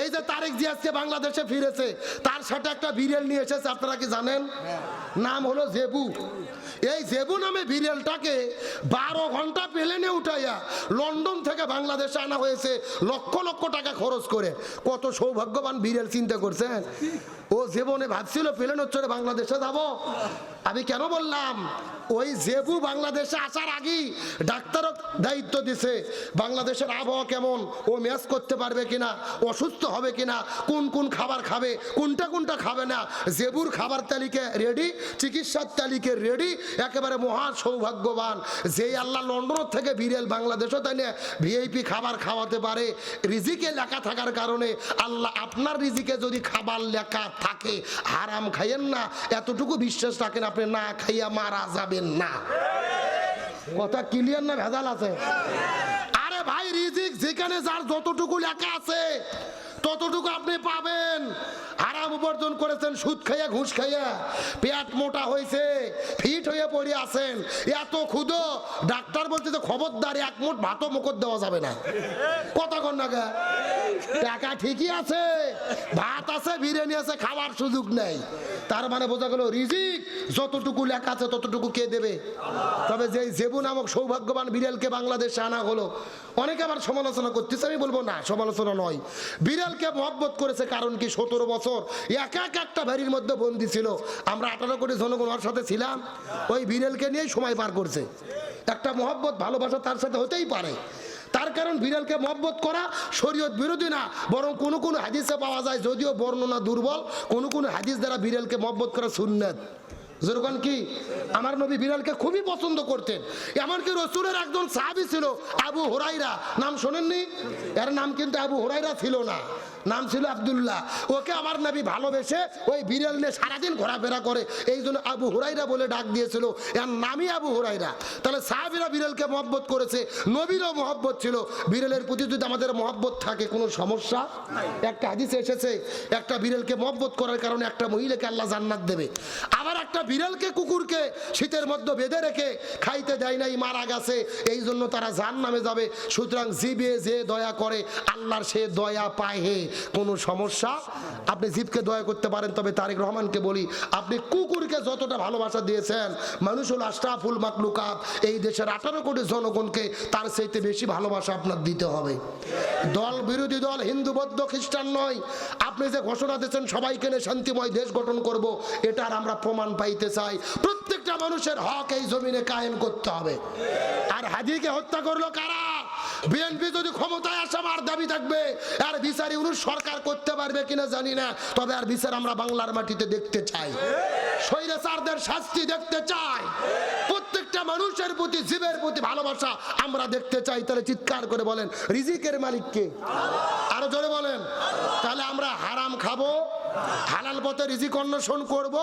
এই যে তারেক আজকে বাংলাদেশে ফিরেছে তার সাথে একটা বিড়েল নিয়ে এসেছে আপনারা কি জানেন? নাম হলো জেবু। এই জেবু নামে বিড়েলটাকে বারো ঘণ্টা প্লেনে উঠাইয়া লন্ডন থেকে বাংলাদেশে আনা হয়েছে, লক্ষ লক্ষ টাকা খরচ করে। কত সৌভাগ্যবান বিড়েল চিন্তা করছেন ও জীবনে ভাবছিল, প্লেন হচ্ছে বাংলাদেশে যাব। আমি কেন বললাম, ওই জেবু বাংলাদেশে আসার আগেই ডাক্তারও দায়িত্ব দিছে, বাংলাদেশের আবহাওয়া কেমন, ও ম্যাচ করতে পারবে কিনা, অসুস্থ হবে কিনা, কোন কোন খাবার খাবে, কোনটা কোনটা খাবে না, জেবুর খাবার তালিকা রেডি, চিকিৎসার তালিকা রেডি একেবারে মহা সৌভাগ্যবান। যেই আল্লাহ লন্ডন থেকে বিরেল বাংলাদেশও তাই না, ভিআইপি খাবার খাওয়াতে পারে, রিজিকে লেখা থাকার কারণে আল্লাহ আপনার রিজিকে যদি খাবার লেখা থাকে, হারাম খাইয়েন না, এতটুকু বিশ্বাস রাখেন আপনি, না খাইয়া মারা যাবেন না। কথা ক্লিয়ার না ভেজাল আছে? আরে ভাই, রিজিক যেখানে যার যতটুকু লেখা আছে, ততটুকু আপনি পাবেন। উপার্জন করেছেন, সুদ খাইয়া, ঘুষ খাইয়া। পেট মোটা হয়েছে, ফিট হয়ে পড়ে আছেন। এত ক্ষুদো, ডাক্তার বলছে যে খবরদার, এক মুঠ ভাতও মুখর দেওয়া যাবে না। কথা কন না গা? টাকা ঠিকই আছে, ভাত আছে, বিরিয়ানি আছে, খাবার সুযোগ নেই। তার মানে বোঝা গেল রিজিক, যতটুকু লেখা আছে ততটুকু কে দেবে? তবে যে জেবু নামক সৌভাগ্যবান বিড়ালকে বাংলাদেশে আনা হলো, অনেকে আবার সমালোচনা করতেছে। আমি বলব না, সমালোচনা নয়। বিড়ালকে মহব্বত করেছে কারণ কি সতেরো বছর এক এক একটা বাড়ির মধ্যে বন্দি ছিল। আমরা আঠারো কোটি জনগণ ওর সাথে ছিলাম। ওই বিড়ালকে নিয়েই সময় পার করছে। একটা মহব্বত, ভালোবাসা তার সাথে হতেই পারে। তার কারণ বিড়ালকে মহব্বত করা শরীয়ত বিরোধী না, বরং কোনো কোনো হাদিসে পাওয়া যায়, যদিও বর্ণনা দুর্বল, কোনো কোনো হাদিস দ্বারা বিড়ালকে মহব্বত করা সুন্নাত। যেরকম কি? আমার নবী বিড়ালকে খুবই পছন্দ করতেন। এমনকি রসুলের একজন সাহাবি ছিল, আবু হোরাইরা নাম শোনেননি? এর নাম কিন্তু আবু হোরাইরা ছিল না। নাম ছিল আব্দুল্লাহ। ওকে আমার নবী ভালোবেসে ওই বিড়াল নিয়ে সারাদিন ঘোরাফেরা করে। এই জন্য আবু হুরাইরা বলে ডাক দিয়েছিল, এর নামই আবু হুরাইরা তাহলে সাহাবিরা বিড়ালকে মহব্বত করেছে, নবীরও মহব্বত ছিল। বিড়ালের প্রতি যদি আমাদের মহব্বত থাকে, কোনো সমস্যা? একটা হাদিসে এসেছে, একটা বিড়ালকে মহব্বত করার কারণে একটা মহিলাকে আল্লাহ জান্নাত দেবে। আবার একটা বিড়ালকে কুকুরকে শীতের মধ্যে বেঁধে রেখে খাইতে দেয় নাই, মারা গেছে। এই জন্য তারা জান নামে যাবে। সুতরাং জিবে যে দয়া করে, আল্লাহর সে দয়া পায় হে। কোনো সমস্যা? আপনি জীবকে দয়া করতে পারেন, তবে তারেক রহমানকে বলি, আপনি কুকুরকে যতটা ভালোবাসা দিয়েছেন মানুষ হল আশরাফুল মাকলুকাত, এই দেশের আঠারো কোটি জনগণকে তার চাইতে বেশি ভালোবাসা আপনার দিতে হবে। দল বিরোধী দল, হিন্দু, বৌদ্ধ, খ্রিস্টান নয়। আপনি যে ঘোষণা দিয়েছেন, সবাইকে নিয়ে শান্তিময় দেশ গঠন করব এটার আমরা প্রমাণ পাইতে চাই। প্রত্যেকটা মানুষের হক এই জমিনে কায়েম করতে হবে। আর হাজিকে হত্যা করল কারা? বিএনপি যদি ক্ষমতায় আসে আমার দাবি থাকবে, আর বিচার ইউনুস সরকার করতে পারবে কিনা জানি না। তবে আর বিচার আমরা বাংলার মাটিতে দেখতে চাই। স্বৈরাচারদের শাস্তি দেখতে চাই। প্রত্যেকটা মানুষের প্রতি, জীবের প্রতি ভালোবাসা আমরা দেখতে চাই। তাহলে চিৎকার করে বলেন, রিজিকের মালিককে আরও জোরে বলেন, তাহলে আমরা হারাম খাব, হালাল পথে রিজিক অন্বেষণ করব।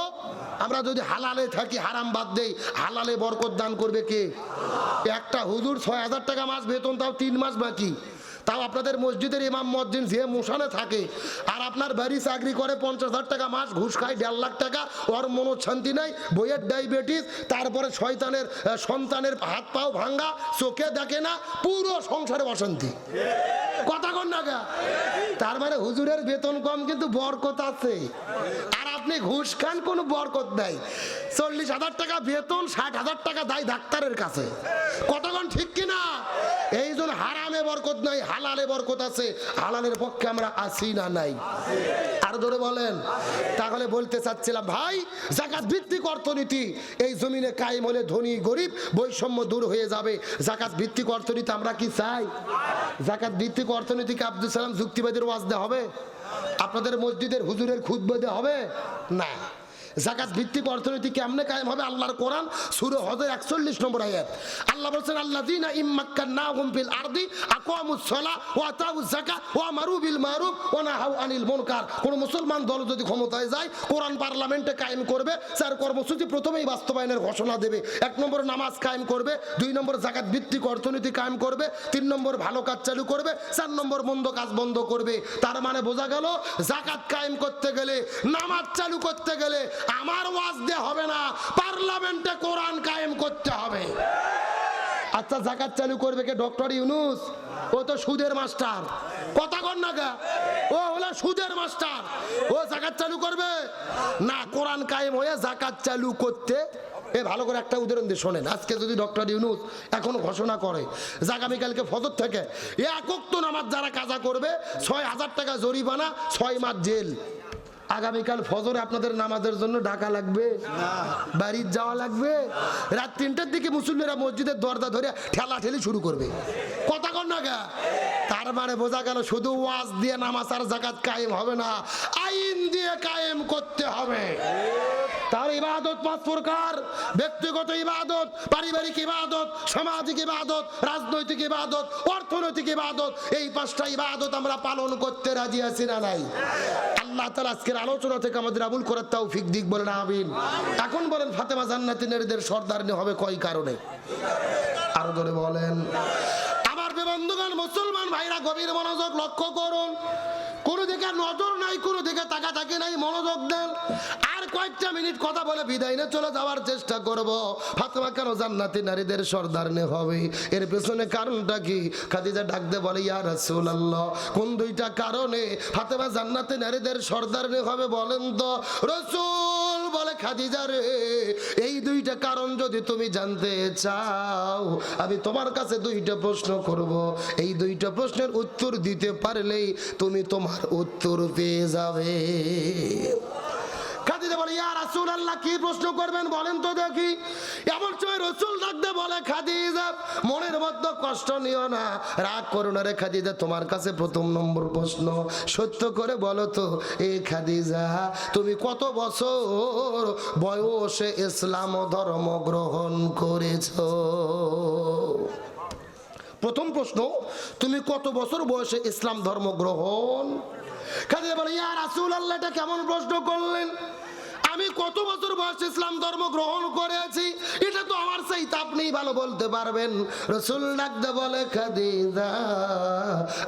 আমরা যদি হালালে থাকি, হারাম বাদ দেই, হালালে বরকত দান করবে কে? একটা হুজুর ছয় হাজার টাকা মাস বেতন, তাও তিন মাস বাকি। তাও আপনাদের মসজিদের ইমাম মসজিদ যে মোশানে থাকে, আর আপনার বাড়ি চাকরি করে পঞ্চাশ হাজার টাকা মাস, ঘুষ খায় দেড় লাখ টাকা, ওর মনো শান্তি নাই, বইয়ের ডায়াবেটিস তারপরে শয়তানের সন্তানের হাত পাও ভাঙ্গা, চোখে দেখে না, পুরো সংসারে অশান্তি। কথা কন না গা? তার মানে হুজুরের বেতন কম কিন্তু বরকত আছে। আর আপনি ঘুষ খান, কোনো বরকত নাই। চল্লিশ হাজার টাকা বেতন, ষাট হাজার টাকা দেয় ডাক্তারের কাছে। কতক্ষণ ঠিক কিনা? বরকত নাই হালালে বরকত আছে হালালের পক্ষে আমরা আসি না নাই। আর ধরে বলেন। তাহলে বলতে চাচ্ছিলাম ভাই জাকাত ভিত্তিক অর্থনীতি এই জমিনে কায়েম হলে ধনী গরিব বৈষম্য দূর হয়ে যাবে। জাকাত ভিত্তিক অর্থনীতি আমরা কি চাই? জাকাত ভিত্তিক অর্থনীতিকে আব্দুল সালাম যুক্তিবাদীর ওয়াজ দেওয়া হবে? আপনাদের মসজিদের হুজুরের খুদ বেঁধে হবে? না। জাকাত ভিত্তিক অর্থনীতি কেমনে কায়েম হবে? আল্লাহর কোরআন সুরে হজের একচল্লিশ নম্বর আয়াত। আল্লাহ বলছেন আল্লাহ দিনা ইম্মাক্কান না হুমফিল আরদি আকোয়ামুস সলা ও আতাউস জাকা ও মারু বিল মারুফ ও না হাউ আনিল মুনকার। কোন মুসলমান দল যদি ক্ষমতায় যায়, কোরআন পার্লামেন্টে কায়েম করবে স্যার কর্মসূচি প্রথমেই বাস্তবায়নের ঘোষণা দেবে। এক নম্বর নামাজ কায়েম করবে, দুই নম্বর জাকাত ভিত্তিক অর্থনীতি কায়েম করবে, তিন নম্বর ভালো কাজ চালু করবে, চার নম্বর মন্দ কাজ বন্ধ করবে। তার মানে বোঝা গেল, জাকাত কায়েম করতে গেলে, নামাজ চালু করতে গেলে আমার ওয়াজ দিয়ে হবে না, পার্লামেন্টে কোরআন কায়েম করতে হবে। আচ্ছা জাকাত চালু করবে কে? ডক্টর ইউনুস? ও তো সুদের মাস্টার। কথা কর না গা ও হলো সুদের মাস্টার। ও জাকাত চালু করবে? না, কোরআন কায়েম হয়ে জাকাত চালু করতে। এ, ভালো করে একটা উদাহরণ দিয়ে শোনেন। আজকে যদি ডক্টর ইউনুস এখন ঘোষণা করে যে আগামীকালকে ফজর থেকে এ একক তো নামাজ যারা কাজা করবে, ছয় হাজার টাকা জরিমানা, ছয় মাস জেল। আগামীকাল ফজরে আপনাদের নামাজের জন্য ঢাকা লাগবে। বাড়ির যাওয়া লাগবে। রাত তিনটার দিকে মুসল্লিরা মসজিদের দরজা ধরে ঠেলা ঠেলি শুরু করবে। কথা কর না গা। তার মানে বোঝা গেল শুধু ওয়াজ দিয়ে নামাজ আর জাকাত কায়েম হবে না আইন দিয়ে কায়েম করতে হবে। তার ইবাদত পাঁচ প্রকার। ব্যক্তিগত ইবাদত পারিবারিক ইবাদত সামাজিক ইবাদত রাজনৈতিক ইবাদত অর্থনৈতিক ইবাদত এই পাঁচটা ইবাদত আমরা পালন করতে রাজি আছি না নাই? আল্লাহ আজকের আলোচনা থেকে আমাদের আবুল করার তাও ফিক দিক বলেন, আমিন। এখন বলেন, ফাতেমা জান্নাতি নারীদের সর্দারনি হবে কয় কারণে? আরও ধরে বলেন। আমার বন্ধুগণ, মুসলমান ভাইরা, গভীর মনোযোগ লক্ষ্য করুন। কোনো দিকে নজর নাই, কোনো দিকে তাকা থাকি নাই, মনোযোগ দেন। আর কয়েকটা মিনিট কথা বলে বিদায় নিয়ে চলে যাওয়ার চেষ্টা করব। ফাতেমা, কেন জান্নাতি নারীদের সর্দারনে হবে? এর পেছনে কারণটা কি? খাদিজা ডাকতে বলে, ইয়া রাসূলুল্লাহ, কোন দুইটা কারণে ফাতেমা জান্নাতি নারীদের সর্দারনে হবে বলেন তো? রসুল বলে খাদিজা রে, এই দুইটা কারণ যদি তুমি জানতে চাও, আমি তোমার কাছে দুইটা প্রশ্ন করব। এই দুইটা প্রশ্নের উত্তর দিতে পারলেই তুমি তোমার উত্তর পেয়ে যাবে। খাদিজা বলে, ইয়া আল্লাহ কি প্রশ্ন করবেন বলেন তো দেখি। এমন সময় ডাকতে বলে, খাদিজা, মনের মধ্যে কষ্ট নিও না। রাগ রে খাদিজা, তোমার কাছে প্রথম নম্বর প্রশ্ন। সত্য করে বলো তো, এ খাদিজা, তুমি কত বছর বয়সে ইসলাম ধর্ম গ্রহণ করেছ? প্রথম প্রশ্ন, তুমি কত বছর বয়সে ইসলাম ধর্ম গ্রহণ? খাদিজা বলে, ইয়া রাসূল আল্লাহ এটা কেমন প্রশ্ন করলেন? আমি কত বছর বয়সে ইসলাম ধর্ম গ্রহণ করেছি? ভালো বলতে পারবেন। রসুল ডাকতে বলে, খাদিজা,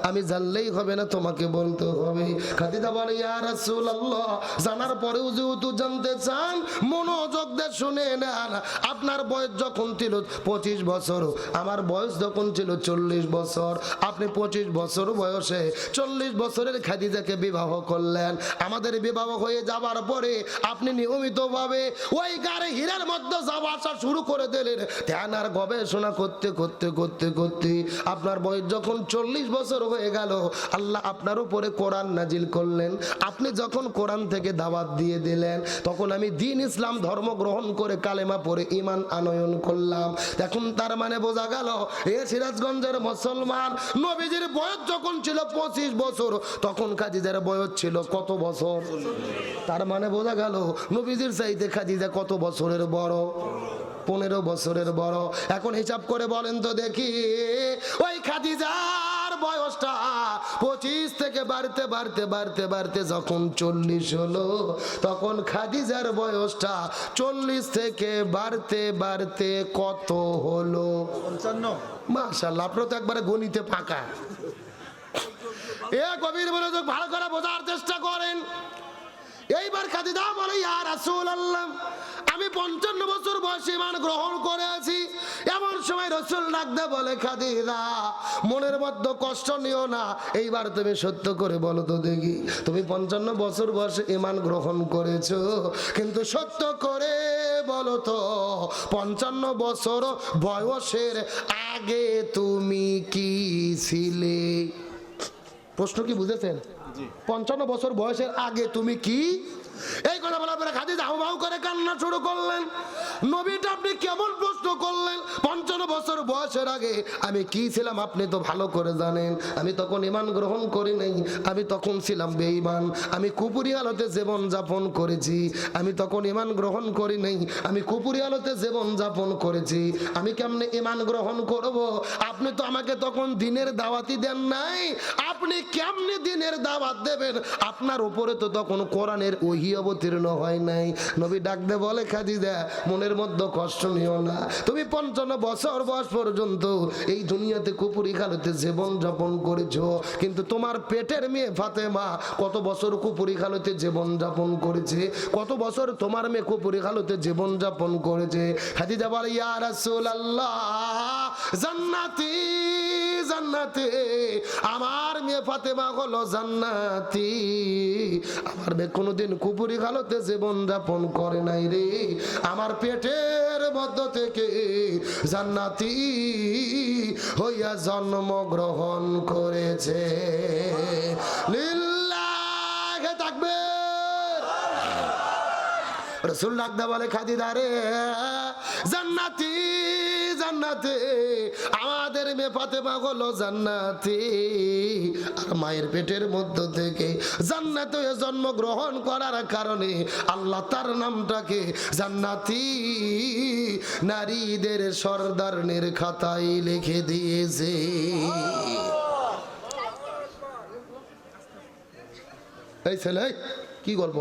আমি জানলেই হবে না তোমাকে বলতে হবে। খাদিজা বলে, ইয়া রাসূল আল্লাহ জানার পরেও যেহেতু জানতে চান, মনোযোগ দিয়ে শুনে নেন। আপনার বয়স যখন ছিল পঁচিশ বছর, আমার বয়স যখন ছিল চল্লিশ বছর, আপনি পঁচিশ বছর বয়সে চল্লিশ বছরের খাদিজাকে বিবাহ করলেন। আমাদের বিবাহ হয়ে যাবার পরে আপনি নিয়মিতভাবে ওই গাড়ি হীরার মধ্যে যাওয়া আসা শুরু করে দিলেন। ধ্যান আর গবেষণা করতে করতে করতে করতে আপনার বয়স যখন চল্লিশ বছর হয়ে গেল, আল্লাহ আপনার উপরে কোরআন নাজিল করলেন। আপনি যখন কোরআন থেকে দাওয়াত দিয়ে দিলেন, তখন আমি দিন ইসলাম ধর্ম গ্রহণ করে কালেমা পড়ে ইমান আনয়ন করলাম। এখন তার মানে বোঝা গেল, এ সিরাজগঞ্জের মুসলমান, নবীজির বয়স যখন ছিল পঁচিশ বছর, তখন খাদিজার বয়স ছিল কত বছর? তার মানে বোঝা গেল, নবীজির চাইতে খাদিজা কত বছরের বড়? পনেরো বছরের বড়। এখন হিসাব করে বলেন তো দেখি ওই খাদিজার বয়সটা পঁচিশ থেকে বাড়তে বাড়তে বাড়তে বাড়তে যখন চল্লিশ হলো তখন খাদিজার বয়সটা চল্লিশ থেকে বাড়তে বাড়তে কত হলো? মাশাল্লাহ আপনারা তো একবারে গণিতে পাকা। এ গভীর মনোযোগ ভালো করে বোঝার চেষ্টা করেন। এইবার খাদিদা বলে, ইয়া রাসূল আল্লাহ আমি পঞ্চান্ন বছর বয়সে ইমান গ্রহণ করে আছি এমন সময় রসুল ডাকতে বলে খাদিদা মনের মধ্যে কষ্ট নিও না। এইবার তুমি সত্য করে বলো তো দেখি, তুমি পঞ্চান্ন বছর বয়সে ইমান গ্রহণ করেছ। কিন্তু সত্য করে বলো তো, পঞ্চান্ন বছর বয়সের আগে তুমি কি ছিলে? প্রশ্ন কি বুঝেছেন? পঞ্চান্ন বছর বয়সের আগে তুমি কি? এই কথা বলার পরে খাদি হাউ হাউ করে কান্না শুরু করলেন। নবীটা আপনি কেমন প্রশ্ন করলেন? পঞ্চান্ন বছর বয়সের আগে আমি কি ছিলাম আপনি তো ভালো করে জানেন। আমি তখন ইমান গ্রহণ করি নাই। আমি তখন ছিলাম বেঈমান। আমি কুপুরি আলোতে জীবন যাপন করেছি। আমি তখন ইমান গ্রহণ করি নাই। আমি কুপুরি আলোতে জীবন যাপন করেছি। আমি কেমনে ইমান গ্রহণ করব? আপনি তো আমাকে তখন দিনের দাওয়াতি দেন নাই। দিনের দাওয়াত দেবেন। আপনার উপরে তো তখন কোরআনের ওহি অবতীর্ণ হয় নাই। নবী ডাকতে বলে, খাদিজা, মনের মধ্যে কষ্ট নিও না। তুমি পঞ্চান্ন বছর বয়স পর্যন্ত এই দুনিয়াতে কুপুরি খালতে জীবন যাপন করেছ। কিন্তু তোমার পেটের মেয়ে ফাতেমা কত বছর কুপুরি খালতে জীবন যাপন করেছে? কত বছর তোমার মেয়ে কুপুরি খালতে জীবন যাপন করেছে? খাদিজা বলে, ইয়া রাসূলুল্লাহ, জান্নাতি জান্নাতে। আমার মেয়ে ফাতেমা হলো জান্নাতি। আমার মেয়ে কোনোদিন কুপুরি খালতে জীবন যাপন করে নাই রে। আমার পেটের মধ্য থেকে জান্নাতি হইয়া জন্মগ্রহণ করেছে। লিল্লাহে তাকবীর। রসুল ডাকদা বলে খাদিদা রে, জান্নাতি জান্নাতে। আমাদের মেয়ে ফাতেমা হলো জান্নাতি। আর মায়ের পেটের মধ্য থেকে জান্নাতে জন্মগ্রহণ করার কারণে আল্লাহ তার নামটাকে জান্নাতি নারীদের সর্দারনের খাতায় লিখে দিয়েছে। এই ছেলে, কি গল্প?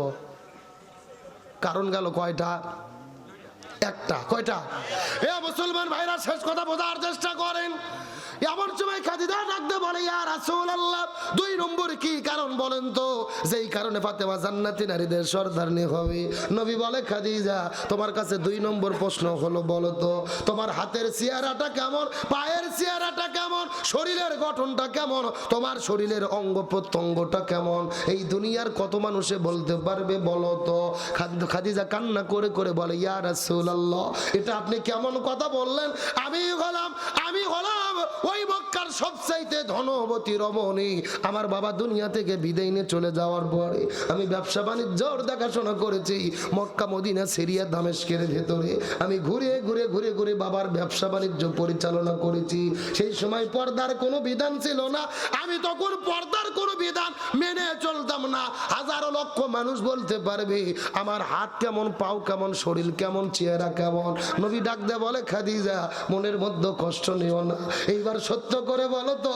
কারণ গেল কয়টা? একটা কয়টা? এ মুসলমান ভাইরা শেষ কথা বোঝার চেষ্টা করেন। এমন সময় খাদিদা ডাকতে বলে, ইয়া রাসূলুল্লাহ, দুই নম্বর কি কারণ বলেন তো? যেই কারণে ফাতেমা জান্নাতি নারীদের সর্দারনি হবে। নবী বলে, খাদিজা, তোমার কাছে দুই নম্বর প্রশ্ন হলো, বলো তো, তোমার হাতের চেহারাটা কেমন, পায়ের চেহারাটা কেমন, শরীরের গঠনটা কেমন, তোমার শরীরের অঙ্গ প্রত্যঙ্গটা কেমন? এই দুনিয়ার কত মানুষে বলতে পারবে, বলো তো? খাদিজা কান্না করে করে বলে ইয়ার ইয়া রাসূলুল্লাহ, এটা আপনি কেমন কথা বললেন? আমি হলাম আমি হলাম ওই মক্কার সবচাইতে ধনবতী রমণী আমার বাবা দুনিয়া থেকে বিদায় নিয়ে চলে যাওয়ার পরে আমি ব্যবসা বাণিজ্যর দেখাশোনা করেছি, মক্কা, মদিনা, সিরিয়া, দামেস্কের ভেতরে। আমি ঘুরে ঘুরে ঘুরে ঘুরে বাবার ব্যবসা বাণিজ্য পরিচালনা করেছি। সেই সময় পর্দার কোনো বিধান ছিল না। আমি তখন পর্দার কোনো বিধান মেনে চলতাম না। হাজারো লক্ষ মানুষ বলতে পারবে, আমার হাত কেমন, পাও কেমন, শরীর কেমন, চেহারা কেমন? নবী ডাক দে বলে, খাদিজা, মনের মধ্যে কষ্ট নিও না। এইবার সত্য করে বলো তো,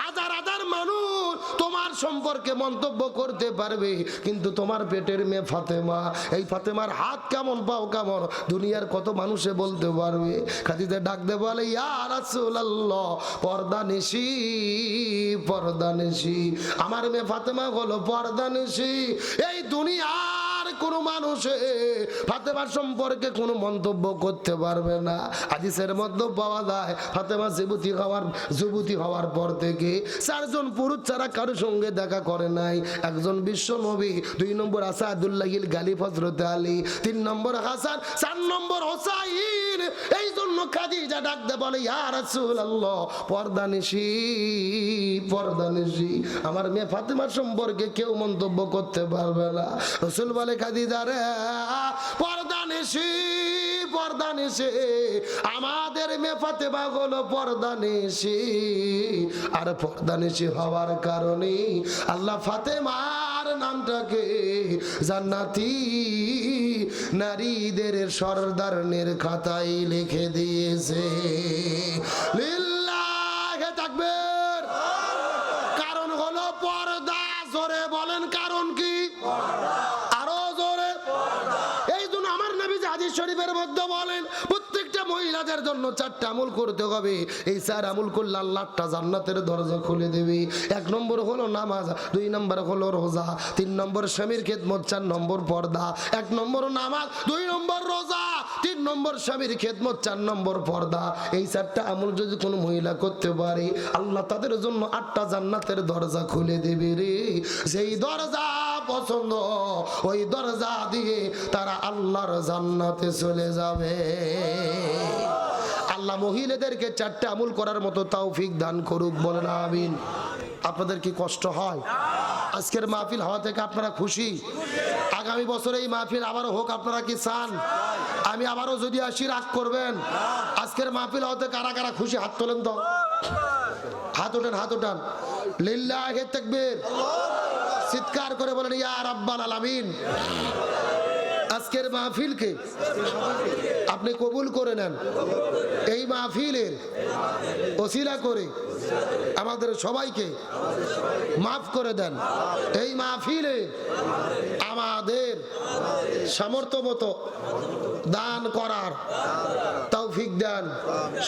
হাজার হাজার মানুষ তোমার সম্পর্কে মন্তব্য করতে পারবে, কিন্তু তোমার পেটের মেয়ে ফাতেমা, এই ফাতেমার হাত কেমন, পাও কেমন, দুনিয়ার কত মানুষে বলতে পারবে? খাদিজা ডাক দে বলে, ইয়া রাসূলুল্লাহ, পর্দা নিশি পর্দা নিশি। আমার মেয়ে ফাতেমা হলো পর্দা নিশি। এই দুনিয়ার কোনো মানুষে ফাতেমার সম্পর্কে কোনো মন্তব্য করতে পারবে না। হাদিসের মধ্যে পাওয়া যায়, ফাতেমা যুবতী হওয়ার যুবতী হওয়ার পর থেকে চারজন পুরুষ ছাড়া কারোর সঙ্গে দেখা করে নাই। একজন বিশ্ব নবী, দুই নম্বর আসাদুল্লাহিল গালি ফজরত আলী, তিন নম্বর হাসান, চার নম্বর হোসাইন। এই জন্য খাদিজা ডাকতে বলে, ইয়া রাসূলুল্লাহ, পর্দা নিশি পর্দা নিশি। আমার মেয়ে ফাতেমার সম্পর্কে কেউ মন্তব্য করতে পারবে না। রসুল বলে, খাদিজা রে, পর্দা নিশি, পর্দা আমাদের মেয়ে ফাতেমা হলো পর্দা নিশি। আর পর্দা নিশি হওয়ার কারণে আল্লাহ ফাতেমার নামটাকে জান্নাতি নারীদের সর্দারনের খাতায় লিখে দিয়েছে। কারণ হলো পর্দা। জোরে বলেন কারণ কি? আরও জোরে। এই জন্য আমার নবী হাদিস শরীফের মধ্যে বলেন মহিলাদের জন্য চারটা আমল করতে হবে। এই চার আমল করলে আল্লাহটা জান্নাতের দরজা খুলে দেবে। এক নম্বর হলো নামাজ, দুই নম্বর হলো রোজা, তিন নম্বর স্বামীর খেদমত, চার নম্বর পর্দা। এক নম্বর নামাজ, দুই নম্বর রোজা, তিন নম্বর স্বামীর খেদমত, চার নম্বর পর্দা। এই চারটা আমল যদি কোনো মহিলা করতে পারে, আল্লাহ তাদের জন্য আটটা জান্নাতের দরজা খুলে দেবে রে। সেই দরজা পছন্দ। ওই দরজা দিয়ে তারা আল্লাহর জান্নাতে চলে যাবে। আল্লাহ মহিলাদেরকে চারটে আমল করার মতো তৌফিক দান করুক, বলেন আমিন। আপনাদের কি কষ্ট হয়? আজকের মাহফিল হওয়া থেকে আপনারা খুশি? আগামী বছর এই মাহফিল আবারও হোক, আপনারা কি চান? আমি আবারও যদি আসি, রাগ করবেন। আজকের মাহফিল হওয়াতে কারা কারা খুশি? হাত তোলেন তো। হাত ওঠান হাত ওঠান। লিল্লাহে তাকবীর। চিৎকার করে বলেন, ইয়া রাব্বাল আলামিন। আজকের মাহফিলকে আপনি কবুল করে নেন। এই মাহফিলের ওসিলা করে আমাদের সবাইকে মাফ করে দেন। এই মাহফিলে আমাদের সামর্থ্য মতো দান করার তৌফিক দেন।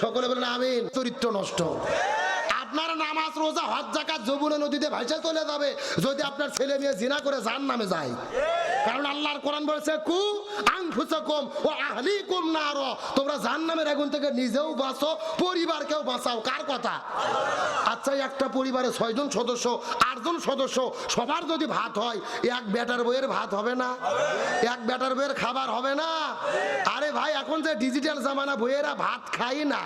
সকলে বলেন, আমিন। চরিত্র নষ্ট। আপনার নামাজ, রোজা, হজ জাকাত যমুনা নদীতে ভাইসা চলে যাবে। যদি আপনার ছেলে মেয়ে জিনা করে যার নামে যায়। কারণ আল্লাহর কোরআন বলেছে, কু আনফুসাকুম ও আহলিকুম নার। তোমরা জাহান্নামের আগুন থেকে নিজেও বাঁচো, পরিবারকেও বাঁচাও। কার কথা? আচ্ছা একটা পরিবারে ছয়জন সদস্য, আটজন সদস্য, সবার যদি ভাত হয়, এক বেটার বইয়ের ভাত হবে না, এক বেটার বইয়ের খাবার হবে না। আরে ভাই, এখন যে ডিজিটাল জামানা, বইয়েরা ভাত খাই না,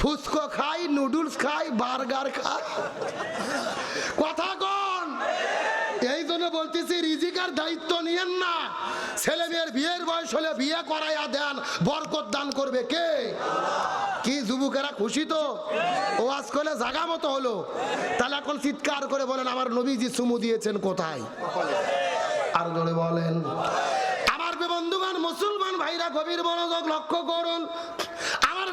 ফুচকো খাই, নুডলস খাই, বার্গার খাই। কথা কোন। এই জন্য বলতেছি রিজিকার দায়িত্ব নিয়েন না। ছেলে মেয়ের বিয়ের বয়স হলে বিয়ে করাইয়া দেন, বরকত দান করবে কে? কি যুবকেরা খুশি তো? ও আজ করলে জাগা মতো হলো। তাহলে এখন চিৎকার করে বলেন, আমার নবীজি চুমু দিয়েছেন কোথায়? আর জোরে বলেন, আমার বন্ধুগণ, মুসলমান ভাইরা গভীর মনোযোগ লক্ষ্য করুন।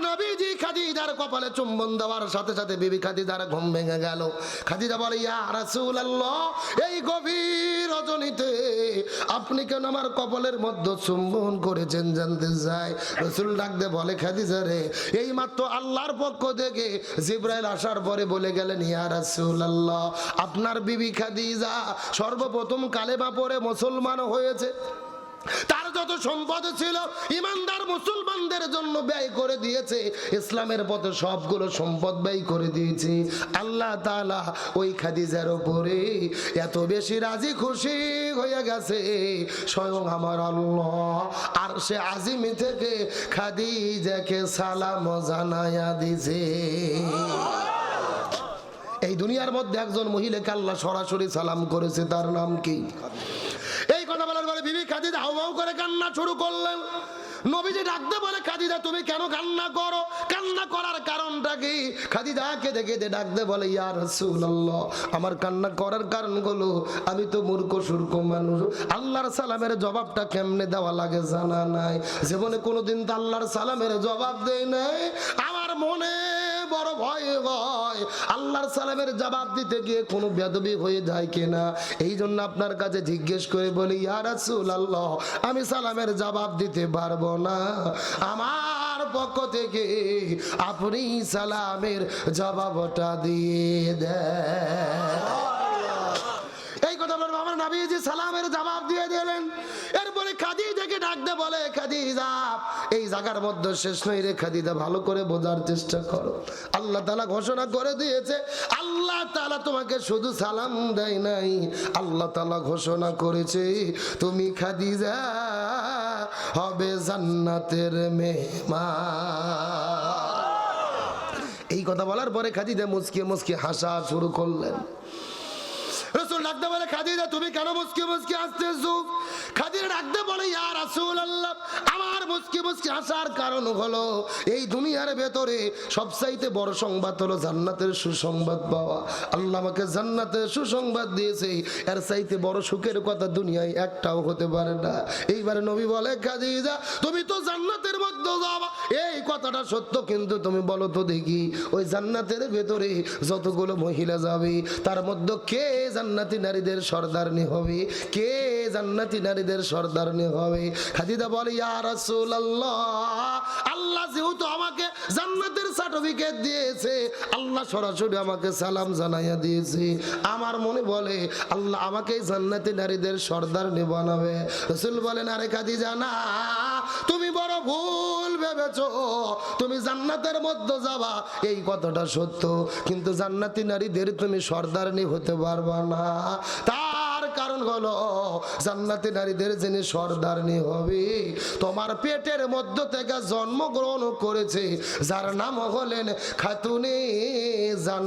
নবীজি খাদিজার কপালে চুম্বন দেওয়ার সাথে সাথে বিবি খাদিজার ঘুম ভেঙে গেল। খাদিজা বলে, ইয়া রাসূলুল্লাহ, এই গভীর রজনীতে আপনি কেন আমার কপালের মধ্যে চুম্বন করেছেন জানতে চাই? রসুল ডাকতে বলে, খাদিজা রে এই মাত্র আল্লাহর পক্ষ থেকে জিব্রাইল আসার পরে বলে গেলেন, ইয়া রাসূলুল্লাহ, আপনার বিবি খাদিজা সর্বপ্রথম কালেমা পড়ে মুসলমান হয়েছে। তার যত সম্পদ ছিল, ইমানদার মুসলমানদের জন্য ব্যয় করে দিয়েছে, ইসলামের পথে সবগুলো সম্পদ ব্যয় করে দিয়েছে। আল্লাহ তালা ওই খাদিজার উপরে এত বেশি রাজি খুশি হয়ে গেছে। স্বয়ং আমার আল্লাহ আর সে আজিমি থেকে খাদিজাকে সালাম জানায়া দিছে এই দুনিয়ার মধ্যে একজন মহিলাকে আল্লাহ সরাসরি সালাম করেছে, তার নাম কি এই কথা বলার পরে বিবি হাউ করে কান্না শুরু করলেন। নবীজি ডাকতে বলে তুমি কেন কান্না করো? কান্না করার কারণটা কি? দেখে দে ডাকতে বলে, ইয়া রাসূলুল্লাহ, আমার কান্না করার আমি তো মূর্খ, সূর্খ মানুষ। আল্লাহর সালামের জবাবটা কেমনে দেওয়া লাগে জানা নাই? জীবনে কোনোদিন তো আল্লাহর সালামের জবাব দেয় নাই। আমার মনে বড় ভয় ভয় আল্লাহর সালামের জবাব দিতে গিয়ে কোনো বেদবি হয়ে যায় কিনা? এই জন্য আপনার কাছে জিজ্ঞেস করে বলি, ইয়া আল্লাহ আমি সালামের জবাব দিতে পারব না। আমার পক্ষ থেকে আপনি সালামের জবাবটা দিয়ে দেন এই কথা বলব আমার সালামের জবাব দিয়ে দিলেন। এরপরে খাদিজাকে ডাকতে বলে, খাদিজা, এই জায়গার মধ্যে শেষ নই রে খাদিজা, ভালো করে বোঝার চেষ্টা করো। আল্লাহ তাআলা ঘোষণা করে দিয়েছে, আল্লাহ তাআলা তোমাকে শুধু সালাম দেয় নাই। আল্লাহ তাআলা ঘোষণা করেছে, তুমি খাদিজা, হবে জান্নাতের মেহমান। এই কথা বলার পরে খাদিজা মুচকে মুচকে হাসা শুরু করলেন। ডাকতে বলে, খাদিজা, তুমি কেন মুসকি মুসকি আসতেছো খাদিজা ডাকতে বলে, ইয়া রাসূল আল্লাহ আমার মুসকি মুসকি আসার কারণ হলো, এই দুনিয়ার ভেতরে সবচাইতে বড় সংবাদ হলো জান্নাতের সুসংবাদ পাওয়া। আল্লাহ আমাকে জান্নাতের সুসংবাদ দিয়েছে, এর চাইতে বড় সুখের কথা দুনিয়ায় একটাও হতে পারে না। এইবারে নবী বলে, খাদিজা, তুমি তো জান্নাতের মধ্যে যাবা এই কথাটা সত্য, কিন্তু তুমি বলো তো দেখি, ওই জান্নাতের ভেতরে যতগুলো মহিলা যাবে, তার মধ্যে কে জান্নাতি নারীদের সর্দারনি হবে? কে জান্নাতি নারীদের সর্দারনি হবে? খাদিজা বলে, ইয়া আল্লাহ যেহেতু আমাকে জান্নাতের সার্টিফিকেট দিয়েছে, আল্লাহ সরাসরি আমাকে সালাম জানাইয়া দিয়েছে। আমার মনে বলে, আল্লাহ আমাকে জান্নাতি নারীদের সর্দারনি বানাবে। রসুল বলেন, আরে খাদিজা, না, তুমি বড় ভুল ভেবেছো। তুমি জান্নাতের মধ্যে যাবা, এই কথাটা সত্য। কিন্তু জান্নাতি নারীদের তুমি সর্দারনি হতে পারবা না। তার কারণ হলো, জান্নাতি নারীদের যিনি সর্দারনি হবে, তোমার পেটের মধ্য থেকে জন্মগ্রহণ করেছে, যার নাম হলেন খাতুনে জান